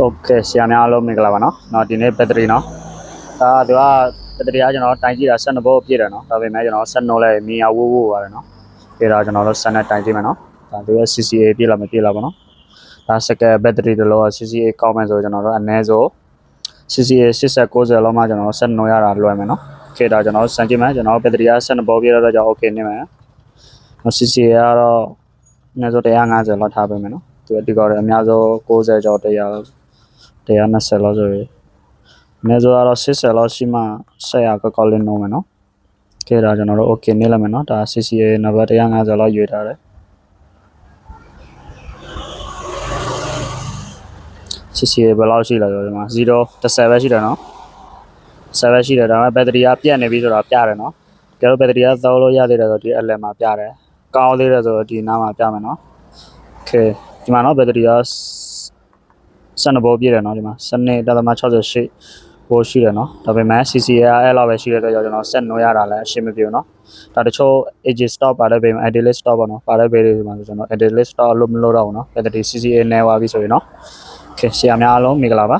โอเคဆရာများအားလုံးမင်္ဂလာပါเนาะเนาะဒီနေ့ဘက်ထရီเนาะဒါကသူကဘက်ထရီကကျွန်တော်တိုင်ကြည့်တာ12ဘို့ပြည့်တယ်เนาะဒါပေမဲ့ကျွန်တော်ဆက်နှိုးလဲမီယာဝူဝူပါတယ်เนาะဒါတော့ကျွန်တော်တို့ဆက်နဲ့တိုင်ကြည့်မယ်เนาะဒါသူက CCA ပြည့်လာမပြည့်လာပါเนาะဒါစကဘက်ထရီတလို့ CCA ကောင်းမယ်ဆိုကျွန်တော်တို့အနည်းဆုံး CCA 80 90လောက်မှကျွန်တော်ဆက်နှိုးရတာလွယ်မယ်เนาะโอเคဒါကျွန်တော်စမ်းကြည့်မယ်ကျွန်တော်ဘက်ထရီက12ဘို့ပြည့်တော့ကြောင့် okay နေမယ် CCA ကတော့အနည်းဆုံး150လောက်ထားပေးမယ်เนาะသူအဒီကောအများဆုံး90ကျော်100လောက် 120လောက်ဆိုရင်အနည်းဆုံးကတော့80လောက်ရှိမှဆက်ရကောက်ကောက်လေးနှုံးမယ်နော်။ကဲဒါကျွန်တော်တို့ okay နေလိုက်မယ်နော်။ဒါ CCA နံပါတ်150လောက်ရွေးထားတယ်။ CCA ဘယ်လောက်ရှိလဲဆိုတော့ဒီမှာ0 10ပဲရှိတယ်နော်။7ရှိတယ်ဒါပေမဲ့ဘက်ထရီကပြတ်နေပြီဆိုတော့ပြတယ်နော်။ကြတော့ဘက်ထရီကသုံးလို့ရသေးတယ်ဆိုတော့ဒီအလယ်မှာပြတယ်။ကောင်းသေးတယ်ဆိုတော့ဒီနားမှာပြမယ်နော်။ Okay ဒီမှာနော်ဘက်ထရီက 12ဘောပြည့်တယ်နော်ဒီမှာ12တသမ68ဘောရှိတယ်နော်ဒါပေမဲ့ CCA အဲ့လောက်ပဲရှိတဲ့အတွက်ကြောင့်ကျွန်တော်ဆက်နှိုးရတာလည်းအရှင်းမပြေဘူးနော်ဒါတချို့ AG stop ပါတဲ့ဘေးမှာ edit stop ပေါ့နော်ပါတဲ့ဘေးတွေဒီမှာဆိုကျွန်တော် edit stop လို့မလို့တော့ဘူးနော် battery CCA နဲ့ပါပြီဆိုရင်နော် Okay ဆရာများအားလုံးမင်္ဂလာပါ